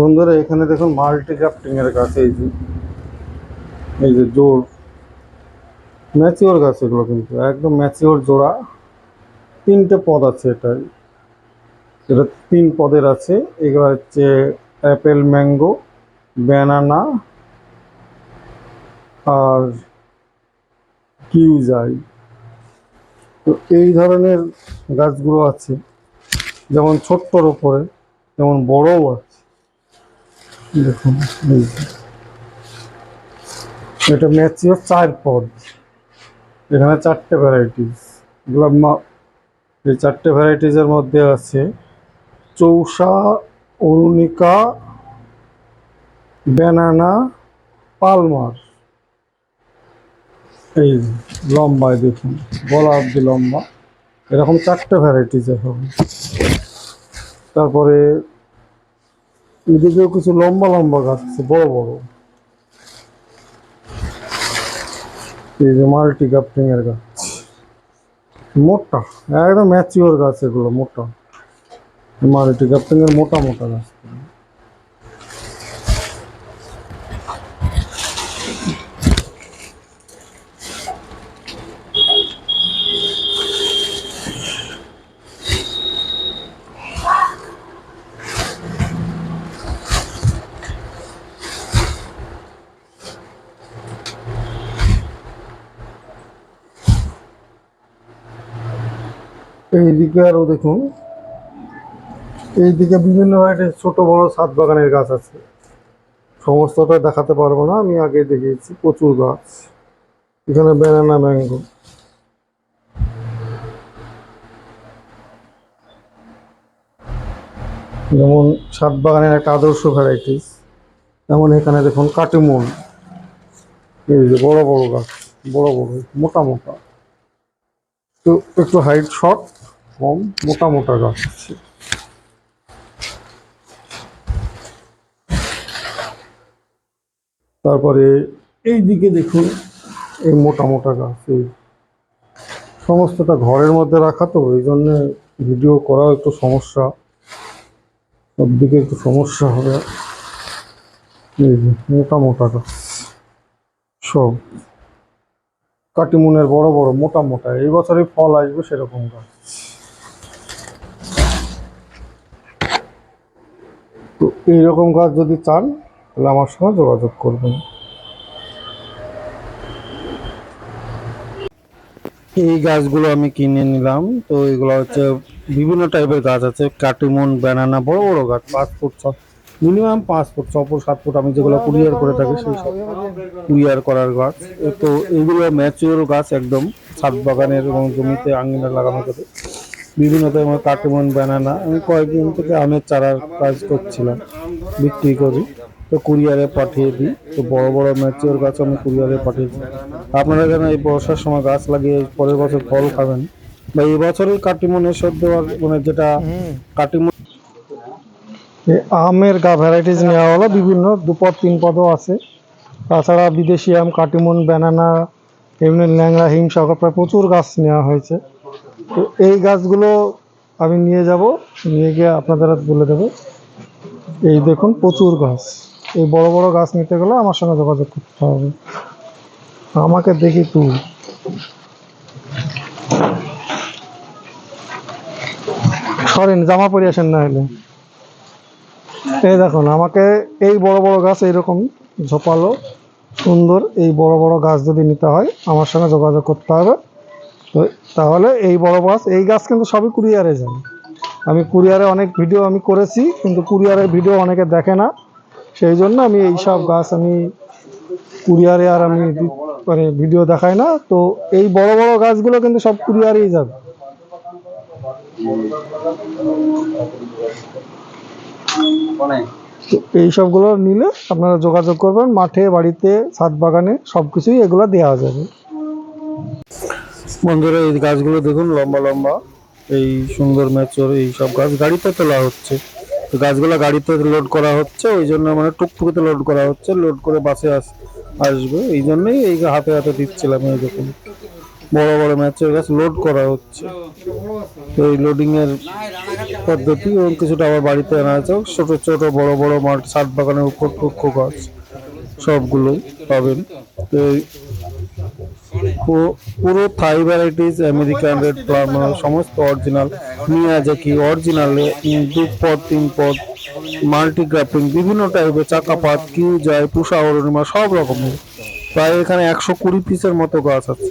বন্ধুরা, এখানে দেখুন মাল্টি ক্রাফটিং এর গাছ, এই যে এই যে জোর ম্যাচিওর গাছ এগুলো কিন্তু, একদম ম্যাচিওর জোড়া। তিনটে পদ আছে এটাই। এটা তিন পদের আছে। এগুলো হচ্ছে অ্যাপেল ম্যাঙ্গো ব্যানানা আর কিউজাই তো এই ধরনের গাছগুলো আছে, যেমন ছোট্টর ওপরে যেমন বড়ও আছে। দেখুন। এটা ম্যাচিওর চার পদ। এখানে চারটে ভ্যারাইটিস এগুলো এই চারটে ভ্যারাইটিসের মধ্যে আছে চৌসা অরুণিকা, ব্যানানা, পালমার। এই লম্বায় দেখুন গলা অব্দি লম্বা। এরকম চারটে ভ্যারাইটিসের হবে। তারপরে এদিকেও কিছু লম্বা লম্বা গাছ আছে, বড় বড়। এই যে মাল্টি কাপটিং এর গাছ। মোটা, একদম ম্যাচিওর গাছ এগুলো, মোটা। মাল্টি কাপটিং এর মোটা মোটা গাছ। এইদিকে আরও দেখুন। এইদিকে বিভিন্ন ভ্যারাইটির ছোট বড় সাত বাগানের গাছ আছে। সমস্তটা দেখাতে পারব না, আমি আগে দেখিয়েছি, প্রচুর গাছ। এখানে ব্যানানা ম্যাঙ্গো যেমন সাত বাগানের একটা আদর্শ ভ্যারাইটিস যেমন এখানে দেখুন কাটিমন। এই যে বড় বড় গাছ, বড় বড়, মোটা মোটা। তো একটু হাইট শর্ট কম মোটা মোটা গাছ। আছে তারপরে এই দিকে দেখুন, এই মোটা মোটা গাছ, এই সমস্তটা ঘরের মধ্যে রাখা তো, এই জন্য ভিডিও করাও একটু সমস্যা। সব দিকে একটু সমস্যা হবে। এই যে মোটা মোটা গাছ, সব। কাটিমুনের বড় বড়, মোটা মোটা, এই বছরে ফল আসবে সেরকম গাছ। এইরকম গাছ যদি চান, তাহলে আমার সঙ্গে যোগাযোগ করবেন। এই গাছগুলো আমি কিনে নিলাম। তো এগুলো হচ্ছে বিভিন্ন টাইপের গাছ আছে। কাটিমন, ব্যানানা, বড় বড় গাছ, পাঁচ ফুট ছ, মিনিমাম পাঁচ ফুট, ছ ফুট, সাত ফুট আমি যেগুলো কুরিয়ার করে থাকি সেই সব কুরিয়ার করার গাছ। তো এইগুলো ম্যাচিওর গাছ একদম, ছাদ বাগানের এবং জমিতে আঙিনা লাগানো যাবে বিভিন্ন ধরনের কাটিমন ব্যানানা আমি কয়েকদিন থেকে আমের চারার কাজ করছিলাম, বিক্রি করি। তো কুরিয়ারে পাঠিয়ে দিই। তো বড় বড় ম্যাচিওর গাছ আমি কুরিয়ারে পাঠিয়েছি আপনারা যেন এই বর্ষার সময় গাছ লাগিয়ে পরের বছর ফল খাবেন। বা এই বছরই কাটিমনের সদ্য আর- মানে যেটা কাটিমন আমের গা ভ্যারাইটিস নেওয়া হলো, বিভিন্ন দুপদ তিন পদও আছে। তাছাড়া বিদেশি আম, কাটিমন ব্যানানা এমনি ল্যাংড়া হিমসাগর প্রায় প্রচুর গাছ নেওয়া হয়েছে। তো এই গাছগুলো আমি নিয়ে যাব, নিয়ে গিয়ে আপনাদের বলে দেবো। এই দেখুন, প্রচুর গাছ। এই বড় বড় গাছ নিতে গেলে আমার সঙ্গে যোগাযোগ করতে হবে। আমাকে দেখি তুই সরেন, জামা পরে আসেন না হলে। এই দেখুন, আমাকে এই বড় বড় গাছ এইরকম ঝোপালো। সুন্দর, এই বড় বড় গাছ যদি নিতে হয়, আমার সঙ্গে যোগাযোগ করতে হবে। তো তাহলে এই বড় গাছ এই গাছ কিন্তু সবই কুরিয়ারে যায়। আমি কুরিয়ারে অনেক ভিডিও আমি করেছি, কিন্তু কুরিয়ারের ভিডিও অনেকে দেখে না। সেই জন্য আমি এই সব গাছ আমি কুরিয়ারে আর আমি মানে ভিডিও দেখাই না। তো এই বড় বড় গাছগুলো কিন্তু সব কুরিয়ারেই যাবে। এই সবগুলো নিলে আপনারা যোগাযোগ করবেন, মাঠে, বাড়িতে, ছাদ বাগানে সব কিছুই এগুলো দেওয়া যাবে। বন্ধুরা, এই গাছগুলো দেখুন, লম্বা লম্বা। এই সুন্দর ম্যাচর এই সব গাছ গাড়িতে তোলা হচ্ছে। গাছগুলো গাড়িতে লোড করা হচ্ছে ওই জন্য মানে টুকটুকিতে লোড করা হচ্ছে লোড করে বাসে আস, আসবে। এই জন্যই এই হাতে হাতে দিচ্ছিলাম, এই দেখুন। বড় বড় ম্যাচের গাছ লোড করা হচ্ছে। এই লোডিং এর পদ্ধতি, এবং কিছুটা আবার বাড়িতে আনা আছে। ছোট ছোট, বড় বড় মাঠ সাত বাগানের উপর পক্ষ গাছ, সবগুলোই পাবেন। তো এই পুরো Thai varieties American red plum, সমস্ত অরিজিনাল, মিয়াজাকি, অরিজিনাল দু পদ, তিন পদ মাল্টি গ্রাফিং বিভিন্ন টাইপের চাকাপাত কিউ যায় পুষা অরুণিমা, সব রকমের। প্রায় এখানে একশো কুড়ি পিসের মতো গাছ আছে।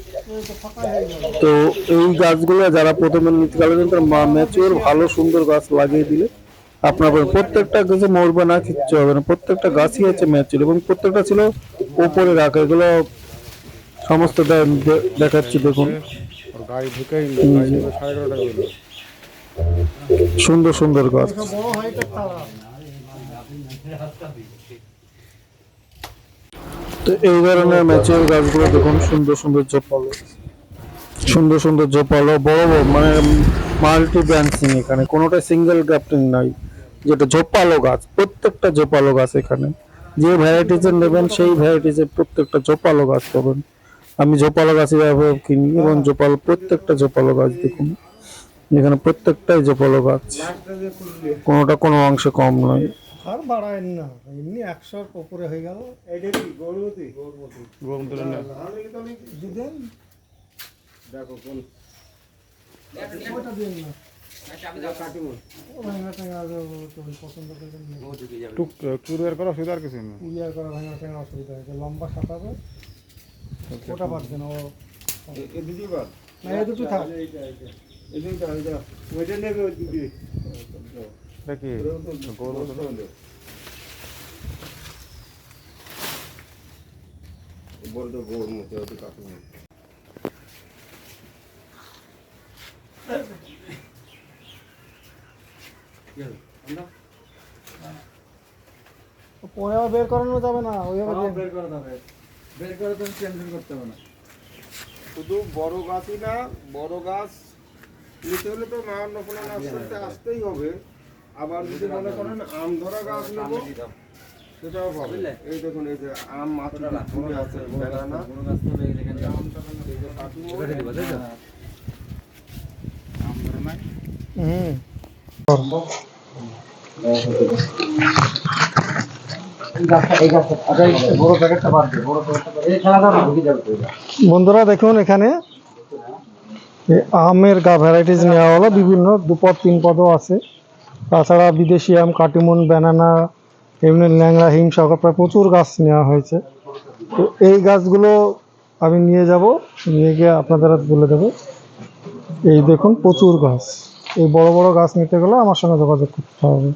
তো এই গাছগুলো যারা প্রথমে নিতে গেলে কিন্তু ম্যাচিওর ভালো, সুন্দর গাছ লাগিয়ে দিলে আপনার প্রত্যেকটা গাছে মরবে না, কিচ্ছু হবে না। প্রত্যেকটা গাছই আছে ম্যাচিওর এবং প্রত্যেকটা ছিল ওপরে রাখা এগুলো সমস্ত দেখাচ্ছি, দেখুন। সুন্দর সুন্দর গাছ। তো এই ধরনের ম্যাচিওর গাছগুলো দেখুন, সুন্দর সুন্দর জোপালো সুন্দর সুন্দর জোপালো বড় বড় মানে মাল্টি ব্রাঞ্চিং এখানে। কোনোটা সিঙ্গেল গ্রাফটিং নাই, যেটা জোপালো গাছ, প্রত্যেকটা জোপালো গাছ এখানে। যে ভ্যারাইটিজের নেবেন, সেই ভ্যারাইটিজের প্রত্যেকটা জোপালো গাছ পাবেন আমি জোপালো গাছের ব্যবহার কিনি এবং জোপালো প্রত্যেকটা জোপালো গাছ দেখুন এখানে প্রত্যেকটাই জোপালো গাছ কোনোটা কোনো অংশে কম নয়। আর বাড়ায় না এমনি একশোর উপরে হয়ে গেল। গোমতলা না দিদেন ওটা দিন না। ও ভাঙা টাঙা তুমি পছন্দ করবেন না। টুক কুরিয়ার করা সুবিধা আর কিছু নেই। কুরিয়ার করা ভাঙা টাঙা অসুবিধা হয়েছে লম্বা সাঁতাবে ওটা পারছে না ও না এই দুটো থাক। এটা কি গৌরবতলা পরে আবার বের করানো যাবে না ওইভাবে দিয়ে- শুধু বড় গাছই না বড় গাছ নিতে হলে তো মায়ান্ন ফোনা নার্সারিতে আসতেই হবে। আবার যদি মনে করেন আম ধরা গাছ নেব সেটাও পাবে। এই দেখুন এই যে আম মাত্র ধরে আছে বেদানা এই যে কাটিমো হুম। বন্ধুরা দেখুন এখানে আমের গা ভ্যারাইটিস নেওয়া হলো, বিভিন্ন দুপদ তিন পদও আছে। তাছাড়া বিদেশি আম, কাটিমন, ব্যানানা, এমনি ল্যাংড়া হিমসাগর প্রায় প্রচুর গাছ নেওয়া হয়েছে। তো এই গাছগুলো আমি নিয়ে যাব, নিয়ে গিয়ে আপনাদের বলে দেবো। এই দেখুন প্রচুর গাছ। এই বড় বড় গাছ নিতে গেলে আমার সঙ্গে যোগাযোগ করতে হবে।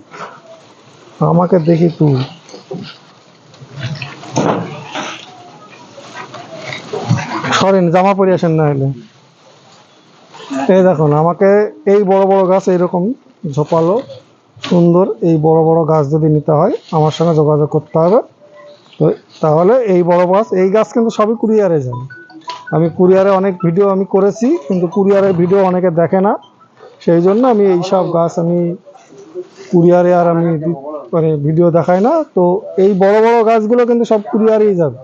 আমাকে দেখি তুই। সরেন, জামা পরে আসেন না হলে। এই দেখুন, আমাকে এই বড় বড় গাছ এইরকম ঝোপালো, সুন্দর এই বড় বড় গাছ যদি নিতে হয়, আমার সঙ্গে যোগাযোগ করতে হবে। তো তাহলে এই বড় গাছ, এই গাছ কিন্তু সবই কুরিয়ারে যায়। আমি কুরিয়ারে অনেক ভিডিও আমি করেছি, কিন্তু কুরিয়ারের ভিডিও অনেকে দেখে না। সেই জন্য আমি এই সব গাছ আমি কুরিয়ারে আর আমি মানে ভিডিও দেখায় না, তো এই বড় বড় গাছগুলো কিন্তু সব কুরিয়ারেই যাবে।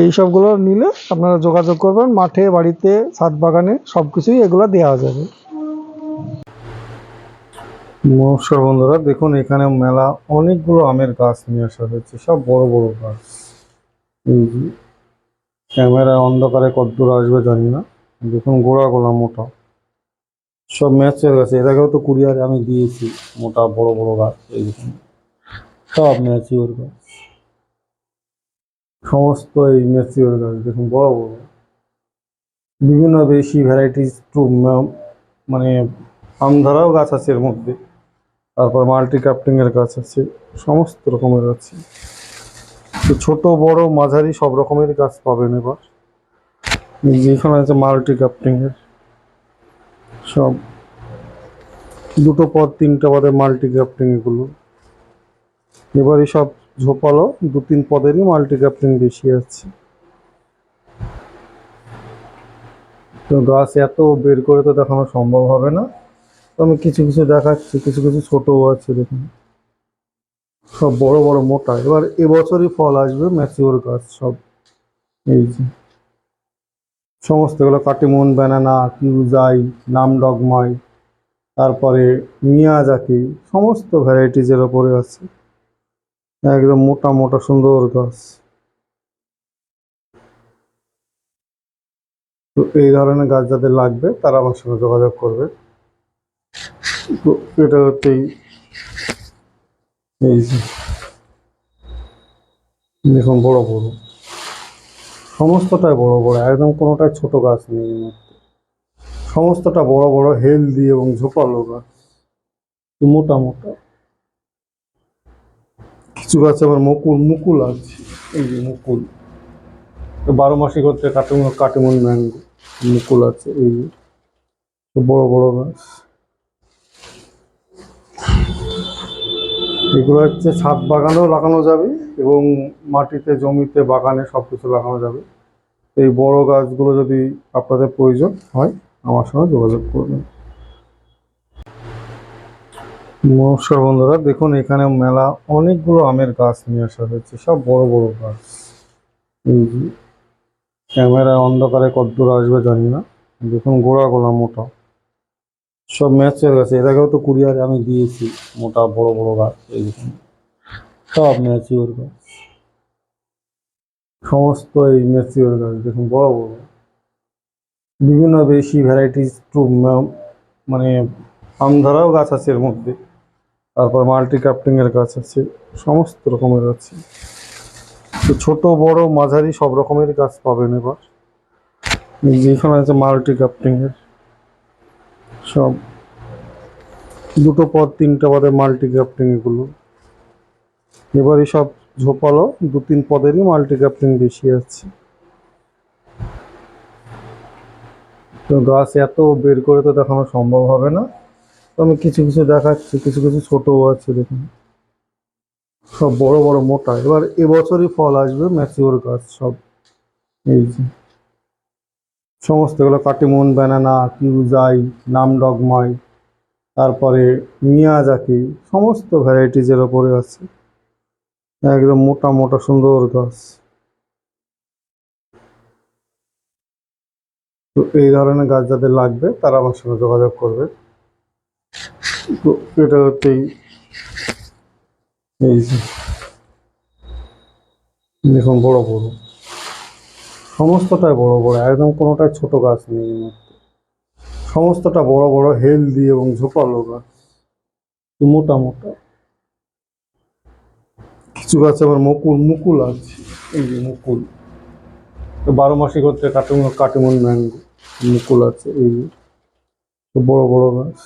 এই সবগুলো নিলে আপনারা যোগাযোগ করবেন, মাঠে, বাড়িতে, ছাদ বাগানে, সব কিছুই এগুলো দেওয়া যাবে। নমস্কার বন্ধুরা, দেখুন এখানে মেলা অনেকগুলো আমের গাছ নিয়ে আসা হয়েছে, সব বড় বড় গাছ। ক্যামেরা অন্ধকারে কতদূর আসবে জানি না, দেখুন গোড়া গোলা মোটা। সব ম্যাচের গাছ। এর আগেও তো কুরিয়ারে আমি দিয়েছি, মোটা বড় বড় গাছ, এই সব ম্যাচিওর গাছ। সমস্ত এই ম্যাচিওর গাছ, দেখুন, বড় বড়। বিভিন্ন বেশি ভ্যারাইটিস টু মানে আমধারাও গাছ আছে এর মধ্যে। তারপর মাল্টি ক্রাফটিং এর গাছ আছে, সমস্ত রকমের আছে তো ছোট, বড়, মাঝারি সব রকমের গাছ পাবেন এবার। এই যে এখানে আছে মাল্টি ক্রাফটিং এর। সব। দুটো পদ তিনটা পদে মাল্টি ক্রাফটিং এগুলো এবারে সব ঝোপালো, দু তিন পদেরই মাল্টি ক্রাফটিং বেশি আছে। তো গাছ এত বের করে তো দেখানো সম্ভব হবে না। তো আমি কিছু কিছু দেখাচ্ছি, কিছু কিছু ছোটও আছে দেখুন। সব বড় বড় মোটা। এবার এবছরই ফল আসবে ম্যাচিওর গাছ সব। এই যে। সমস্ত এগুলো কাটিমন, ব্যানানা, কিউজাই, নামডগমাই, তারপরে মিয়াজাকি, সমস্ত ভ্যারাইটিজের ওপরে আছে। একদম মোটা মোটা সুন্দর গাছ। তো এই ধরনের গাছ যাদের লাগবে, তারা আমার সঙ্গে যোগাযোগ করবে। তো এটা হচ্ছে এই- এই যে। দেখুন, বড় বড়। সমস্তটাই বড় বড় একদম কোনোটাই ছোট গাছ নেই সমস্তটা বড় বড় হেলদি এবং ঝোপালো গাছ। মোটা মোটা। কিছু গাছ আবার মুকুল মুকুল আছে। এই যে মুকুল। বারো মাসি করতে কাটিমন কাটিমন ম্যাঙ্গো মুকুল আছে এই যে। বড় বড় গাছ। এগুলো হচ্ছে ছাদ বাগানেও লাগানো যাবে। এবং মাটিতে, জমিতে, বাগানে সব কিছু লাগানো যাবে। এই বড় গাছগুলো যদি আপনাদের প্রয়োজন হয়, আমার সঙ্গে যোগাযোগ করবেন। নমস্কার বন্ধুরা, দেখুন এখানে মেলা অনেকগুলো আমের গাছ নিয়ে আসা হয়েছে, সব বড় বড় গাছ। ক্যামেরা অন্ধকারে কদ্দূর আসবে জানি না। দেখুন গোড়া গোলা মোটা। সব ম্যাচের গাছ, এর আগেও তো কুরিয়ারে আমি দিয়েছি মোটা বড় বড় গাছ, এই দেখুন। সব ম্যাচিওর গাছ। সমস্ত এই ম্যাচিওর গাছ, দেখুন বড় বড়। বিভিন্ন বেশি ভ্যারাইটিস টু মানে আমধারাও গাছ আছে এর মধ্যে। তারপর মাল্টি ক্রাফটিং এর গাছ আছে, সমস্ত রকমের আছে। তো ছোট, বড়, মাঝারি সব রকমের গাছ পাবেন এবার। এই যে এখানে আছে মাল্টি ক্রাফটিং এর। সব। দুটো পদ, তিনটা পদে মাল্টি ক্রাফটিং এগুলো। এবারে সব ঝোপালো, দু তিন পদেরই মাল্টি ক্রাফটিং বেশি আছে। তো গাছ এত বের করে তো দেখানো সম্ভব হবে না। তো আমি কিছু কিছু দেখাচ্ছি, কিছু কিছু ছোটও আছে দেখুন। সব বড় বড় মোটা। এবার এবছরই ফল আসবে ম্যাচিওর গাছ সব। এই যে। সমস্ত এগুলো কাটিমন, ব্যানানা, কিউজাই নাম ডগমাই তারপরে মিয়াজাকি, সমস্ত ভ্যারাইটিজের ওপরে আছে। একদম মোটা মোটা সুন্দর গাছ। তো এই ধরনের গাছ যাদের লাগবে, তারা আমার সঙ্গে যোগাযোগ করবে। তো এটা হচ্ছে এই- যে। দেখুন, বড় বড়। সমস্তটাই বড় বড়, একদম কোনোটাই ছোট গাছ নেই সমস্তটা বড় বড়, হেলদি এবং ঝোপালো গাছ। মোটা মোটা। কিছু গাছ আবার মুকুল মুকুল আছে। এই যে মুকুল। বারো মাসি করতে কাটিমন কাটিমন ম্যাঙ্গো মুকুল আছে, এই যে। বড় বড় গাছ।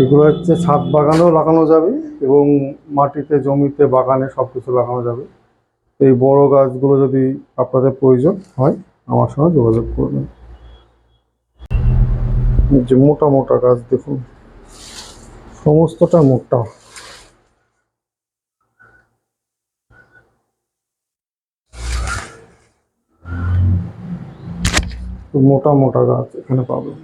এগুলো হচ্ছে ছাদ বাগানেও লাগানো যাবে এবং মাটিতে, জমিতে, বাগানে সব কিছু লাগানো যাবে। এই বড় গাছগুলো যদি আপনাদের প্রয়োজন হয়, আমার সঙ্গে যোগাযোগ করবেন। যে মোটা মোটা গাছ দেখুন। সমস্তটা মোটা। মোটা মোটা গাছ এখানে পাবেন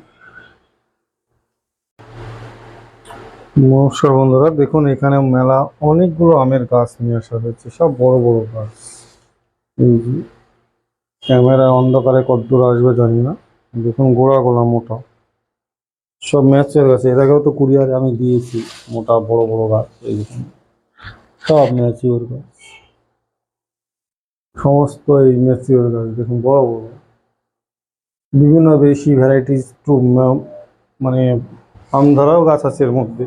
নমস্কার বন্ধুরা, দেখুন এখানে মেলা অনেকগুলো আমের গাছ নিয়ে আসা হয়েছে, সব বড় বড় গাছ। ক্যামেরা অন্ধকারে কদ্দূর আসবে জানি না। দেখুন গোড়া গোলা মোটা। সব ম্যাচের গাছ। এর আগেও তো কুরিয়ারে আমি দিয়েছি, মোটা, বড় বড় গাছ এই সব ম্যাচিওর গাছ সমস্ত এই ম্যাচিওর গাছ দেখুন, বড় বড় বিভিন্ন বেশি ভ্যারাইটিস টু মানে আমধারাও গাছ আছে এর মধ্যে।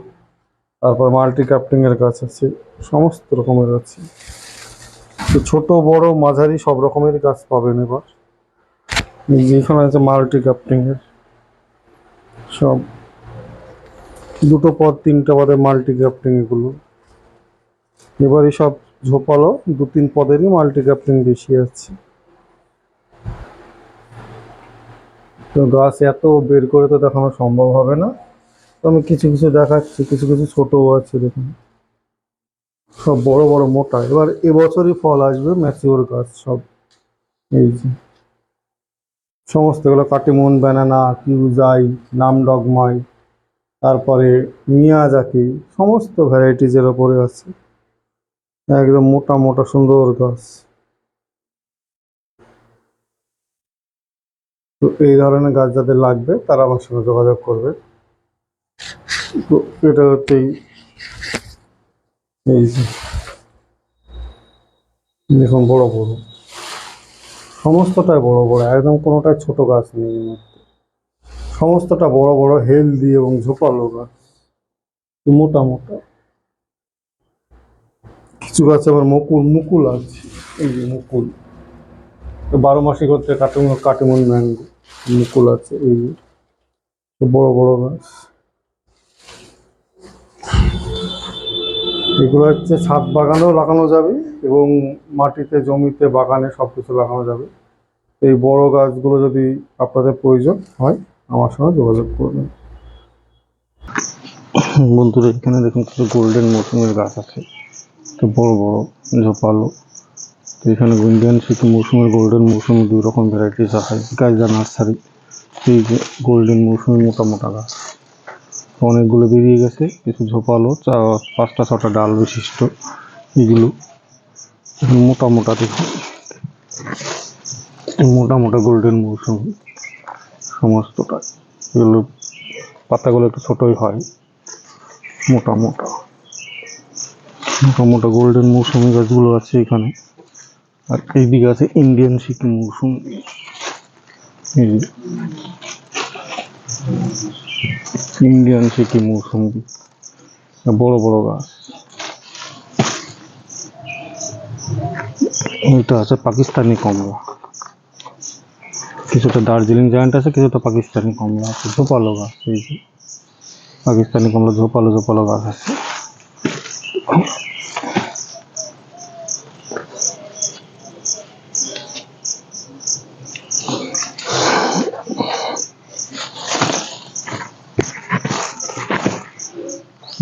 তারপর মাল্টি ক্রাফটিং এর গাছ আছে, সমস্ত রকমের আছে। তো ছোট, বড়, মাঝারি সব রকমের গাছ পাবেন এবার। যেখানে আছে মাল্টি ক্রাফটিং এর। সব দুটো পদ, তিনটা পদে মাল্টি এগুলো এবারে সব ঝোপালো দু, তিন পদেরই মাল্টি বেশি আছে। তো গাছ এত বের করে তো দেখানো সম্ভব হবে না। তো আমি কিছু কিছু দেখাচ্ছি, কিছু কিছু ছোটও আছে দেখুন। সব বড় বড় মোটা। এবার এবছরই ফল আসবে ম্যাচিওর গাছ সব। এই যে। সমস্ত এগুলো কাটিমন, ব্যানানা, কিউজাই, নামডগমাই, তারপরে মিয়া মিয়াজাকি, সমস্ত ভ্যারাইটিজের ওপরে আছে। একদম মোটা মোটা সুন্দর গাছ। তো এই ধরনের গাছ যাদের লাগবে, তারা আমার সঙ্গে যোগাযোগ করবে। তো এটা হচ্ছে এই যে, দেখুন বড় বড়। সমস্তটাই বড় বড়, একদম কোনোটাই ছোট গাছ নেই। সমস্তটা বড় বড় হেলদি এবং ঝোপালো গাছ। মোটা মোটা। কিছু গাছ আবার মুকুল মুকুল আছে। এই যে মুকুল। বারো মাসে করতে কাটিমন কাটিমন ম্যাঙ্গো মুকুল আছে, এই বড় বড় গাছ। এগুলো হচ্ছে ছাদ বাগানেও লাগানো যাবে এবং মাটিতে, জমিতে, বাগানে সব কিছু লাগানো যাবে। এই বড় গাছগুলো যদি আপনাদের প্রয়োজন হয়, আমার সঙ্গে যোগাযোগ করবেন। বন্ধুরা, এখানে দেখুন কিছু গোল্ডেন মৌসুমের গাছ আছে। তো বড় বড়, ঝোপালো। তো এখানে ইন্ডিয়ান সিটি মৌসুমের গোল্ডেন মৌসুমি, দুই রকম ভ্যারাইটিস আছে। যা নার্সারি সেই গোল্ডেন মৌসুমি মোটা মোটা গাছ। অনেকগুলো বেরিয়ে গেছে, কিছু ঝোপালো, চা, পাঁচটা, ছটা ডাল বিশিষ্ট, এগুলো মোটা মোটা দেখুন। মোটা মোটা গোল্ডেন মৌসুমি সমস্তটা। এগুলো পাতাগুলো একটু ছোটই হয়, মোটা মোটা। মোটা মোটা গোল্ডেন মৌসুমি গাছগুলো আছে এখানে। আর এইদিকে আছে ইন্ডিয়ান সিকিম মৌসুমি। এই ইন্ডিয়ান সিটি মৌসুমি বড় বড় গাছ। এটা আছে পাকিস্তানি কমলা। কিছুটা দার্জিলিং জায়ান্ট আছে, কিছুটা পাকিস্তানি কমলা আছে। ঝোপালো গাছ, এই যে। পাকিস্তানি কমলা, ঝোপালো ঝোপালো গাছ আছে।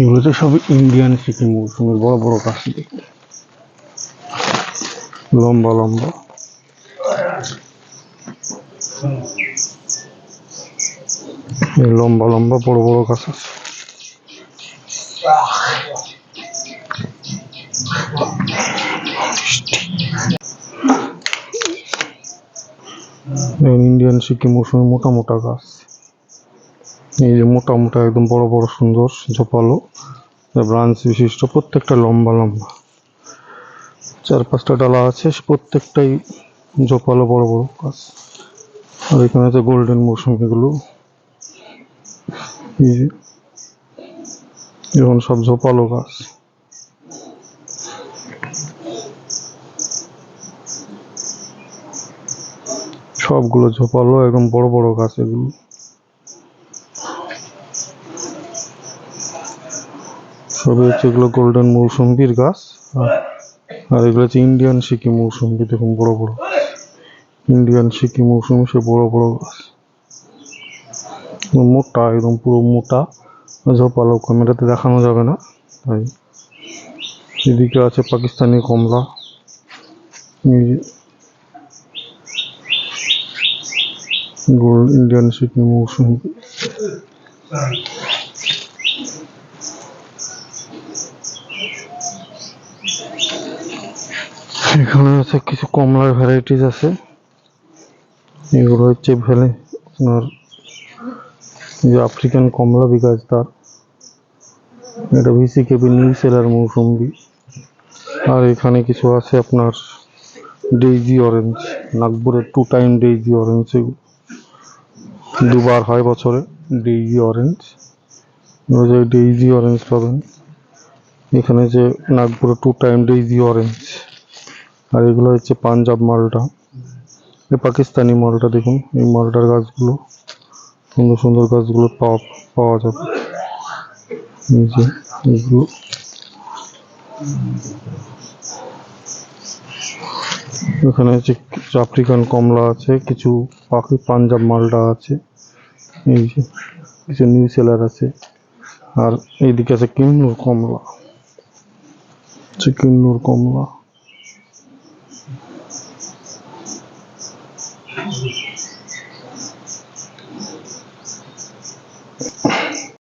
এগুলো তো সব ইন্ডিয়ান সিকিম মৌসুমের বড় বড় দেখুন। লম্বা লম্বা। লম্বা লম্বা বড় বড় আছে। ইন্ডিয়ান সিকিম মৌসুমে মোটা মোটা গাছ। এই যে মোটা মোটা, একদম বড় বড় সুন্দর ঝোপালো। ব্রাঞ্চ বিশিষ্ট, প্রত্যেকটা লম্বা লম্বা। চার পাঁচটা ডালা আছে, প্রত্যেকটাই ঝোপালো বড় বড় গাছ আর এখানে আছে গোল্ডেন মৌসুমি এগুলো। এই যে এখন সব ঝোপালো গাছ। সবগুলো ঝোপালো, একদম বড় বড় গাছ এগুলো। সবই হচ্ছে এগুলো গোল্ডেন মৌসুম্বির গাছ। আর- আর এগুলো হচ্ছে ইন্ডিয়ান সিকি মৌসুম্বি দেখুন বড় বড়। ইন্ডিয়ান সিকি মৌসুমি, সে বড় বড় গাছ। মোটা, একদম পুরো মোটা। ঝোপালো ক্যামেরাতে দেখানো যাবে না, তাই। এদিকে আছে পাকিস্তানি কমলা। গোল্ড ইন্ডিয়ান সিকি মৌসুমি। এখানে আছে কিছু কমলার ভ্যারাইটিস আছে। এগুলো হচ্ছে ভ্যালে আপনার যে আফ্রিকান কমলা বিকাশ তার। এটা ভিসি কেবি নিউ সেলার মৌসুম্বি আর এখানে কিছু আছে আপনার ডেইজি অরেঞ্জ নাগপুরের টু টাইম ডেইজি অরেঞ্জ দুবার হয় বছরে ডেইজি অরেঞ্জ ডেইজি অরেঞ্জ পাবেন, এখানে যে নাগপুরে টু টাইম ডেইজি অরেঞ্জ আর এগুলো হচ্ছে পাঞ্জাব মালটা। এই পাকিস্তানি মালটা দেখুন, এই মালটার গাছগুলো। সুন্দর সুন্দর গাছগুলো পাওয়া পাওয়া যাবে। এখানে হচ্ছে আফ্রিকান কমলা আছে, কিছু পাখি পাঞ্জাব মালটা আছে। এই যে কিছু নিউ সেলার আছে। আর এইদিকে আছে কিন্নুর কমলা। কিন্নুর কমলা।